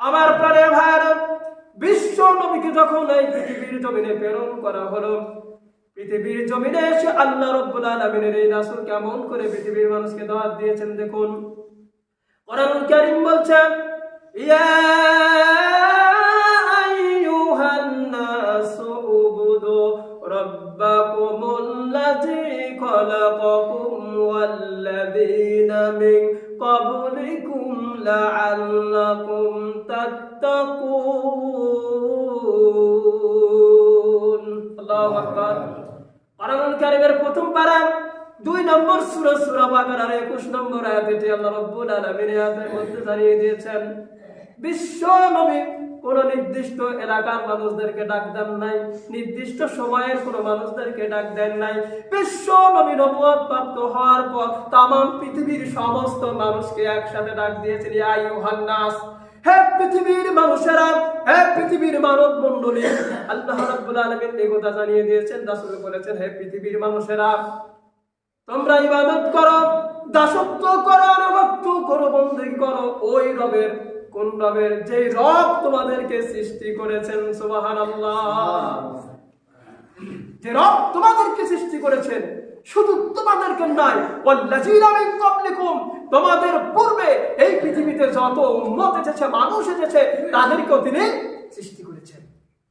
আমার প্রাণে ভাইরা বিশ্ব নবীকে যখন এই পৃথিবীর জমিনে প্রেরণ করা হলো, পৃথিবীর জমিনে এসে আল্লাহ রব্বুল আলমিনের এই রাসূল কেমন করে পৃথিবীর মানুষকে দাওয়াত দিয়েছেন দেখুন। কোরআনুল কারীম বলছে, ইয়া আইয়ুহান নাসু উবুদু রাব্বাকুমুল্লাযী খালাকাকুম ওয়াল্লাযীনা মিন ক্বাবলিকুম লাআল্লাকুম তাত্তাকুন আল্লাহু আকবার কোরআনুল কারীমের প্রথম পারা দুই নম্বর সূরা সূরা বাকারার 21 নম্বর আয়াতে যে আল্লাহ রাব্বুল আলামিন আয়াতের মধ্যে জানিয়ে দিয়েছেন বিশ্ব নবী কোন নির্দিষ্ট এলাকার মানুষদেরকে ডাক দেন নাই, নির্দিষ্ট সময়ের কোন মানুষদেরকে ডাক দেন নাই। বিশ্ব নবী নবুয়ত প্রাপ্ত হওয়ার পর তাম পৃথিবীর সমস্ত মানুষকে একসাথে ডাক দিয়েছেন, ইয়া আইয়ুহান নাস। হে পৃথিবীর মানুষেরা, হে পৃথিবীর মানব মণ্ডলী, আল্লাহ রাব্বুল আলামিন এই কথা জানিয়ে দিয়েছেন, রাসূল বলেছেন, হে পৃথিবীর মানুষেরা, তোমরা ইবাদত করো, দাসত্ব করো, আনুগত্য করো বন্দী করো, ওই রবের কোন রবের যে রব তোমাদেরকে সৃষ্টি করেছেন সুবাহান যে রব তোমাদেরকে সৃষ্টি করেছেন শুধু তোমাদেরকে নয় তোমাদের পূর্বে এই পৃথিবীতে যত উন্নত এসেছে মানুষ এসেছে তাদেরকেও তিনি সৃষ্টি